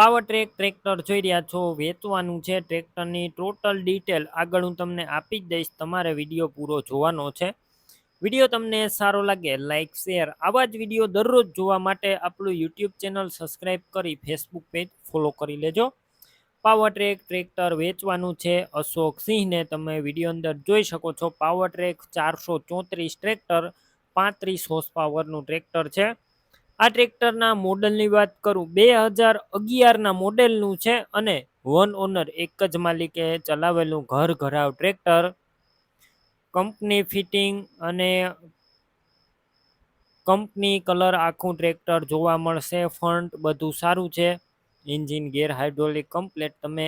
Power track tractor જોઈ રહ્યા છો. વેચવાનું છે ટ્રેક્ટરની ટોટલ ડિટેલ આગળ હું તમને આપી જ દઈશ. તમારે વીડિયો પૂરો જોવાનો છે. વીડિયો તમને સારો લાગે લાઇક શેર આવા જ વીડિયો દરરોજ જોવા માટે આપણું યુટ્યુબ ચેનલ સબસ્ક્રાઈબ કરી ફેસબુક પેજ ફોલો કરી લેજો. પાવર ટ્રેક ટ્રેક્ટર વેચવાનું છે. અશોક સિંહને તમે વીડિયો અંદર જોઈ શકો છો. પાવર ટ્રેક ચારસો ચોત્રીસ ટ્રેક્ટર પાંત્રીસ હોર્સ પાવરનું ટ્રેક્ટર છે. આ ટ્રેક્ટરના મોડલની વાત કરું, બે હજાર અગિયારના મોડેલનું છે અને વન ઓનર એક જ માલિકે ચલાવેલું ઘર ઘરાવ ટ્રેક્ટર. કંપની ફિટિંગ અને કંપની કલર આખું ટ્રેક્ટર જોવા મળશે, ફ્રન્ટ બધું સારું છે. એન્જિન ગેર હાઇડ્રોલિક કમ્પ્લેટ, તમે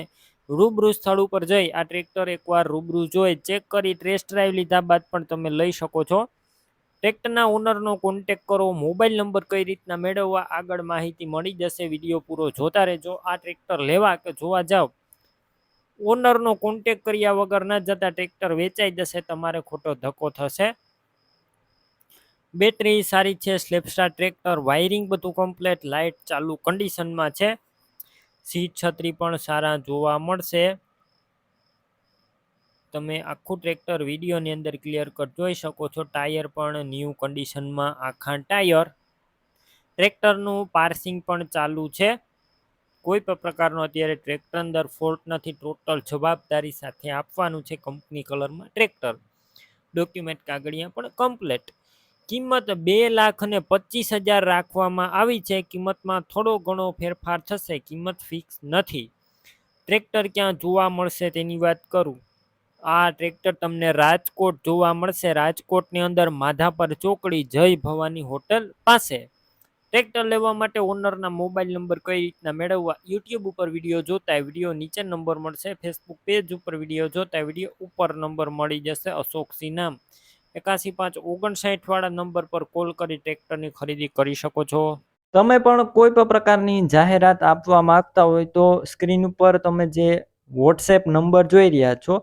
રૂબરૂ સ્થળ ઉપર જઈ આ ટ્રેક્ટર એકવાર રૂબરૂ જોઈ, ચેક કરી, ટેસ્ટ ડ્રાઈવ લીધા બાદ પણ તમે લઈ શકો છો. ટ્રેક્ટરના ઓનરનો કોન્ટેક કરો મોબાઈલ નંબર કઈ રીતના મેળવવા, આગળ માહિતી મળી જશે વીડિયો પૂરો જોતા રહેજો, આ ટ્રેક્ટર લેવા કે જોવા જાઓ ઓનરનો કોન્ટેક કર્યા વગર ન જતા ટ્રેક્ટર વેચાઈ જશે, તમારે ખોટો ધક્કો થશે. બેટરી સારી છે સ્લેપસ્ટાર ટ્રેક્ટર વાયરિંગ બધું કમ્પ્લેટ લાઇટ ચાલુ કન્ડિશનમાં છે. સીટ છત્રી પણ સારા જોવા મળશે. તમે આખું ટ્રેક્ટર વિડીયોની અંદર ક્લિયર કટ જોઈ શકો છો ટાયર પણ ન્યૂ કન્ડિશનમાં આખા ટાયર ટ્રેક્ટરનું પાર્સિંગ પણ ચાલુ છે. કોઈ પણ પ્રકારનો અત્યારે ટ્રેક્ટર અંદર ફોલ્ટ નથી ટોટલ જવાબદારી સાથે આપવાનું છે કંપની કલરમાં ટ્રેક્ટર ડોક્યુમેન્ટ કાગળિયા પણ કમ્પ્લેટ કિંમત બે લાખ અને પચીસ હજાર રાખવામાં આવી છે. કિંમતમાં થોડો ઘણો ફેરફાર થશે, કિંમત ફિક્સ નથી. ટ્રેક્ટર ક્યાં જોવા મળશે તેની વાત કરું. આ ટ્રેક્ટર તમને રાજકોટ જોવા મળશે. રાજકોટની અંદર માધાપર ચોકડી જય ભવાની હોટલ પાસે. ટ્રેક્ટર લેવા માટે ઓનરના મોબાઈલ નંબર કઈ રીતના મેળવવા યુટ્યુબ ઉપર વીડિયો જોતા વીડિયો નીચે નંબર મળશે. ફેસબુક પેજ ઉપર વીડિયો જોતા વીડિયો ઉપર નંબર મળી જશે અશોક નામ. એકાસી પાંચ ઓગણસાઠ વાળા નંબર પર કોલ કરી ટ્રેક્ટરની ખરીદી કરી શકો છો. તમે પણ કોઈ પણ પ્રકારની જાહેરાત આપવા માંગતા હોય તો સ્ક્રીન ઉપર તમે જે વોટ્સએપ નંબર જોઈ રહ્યા છો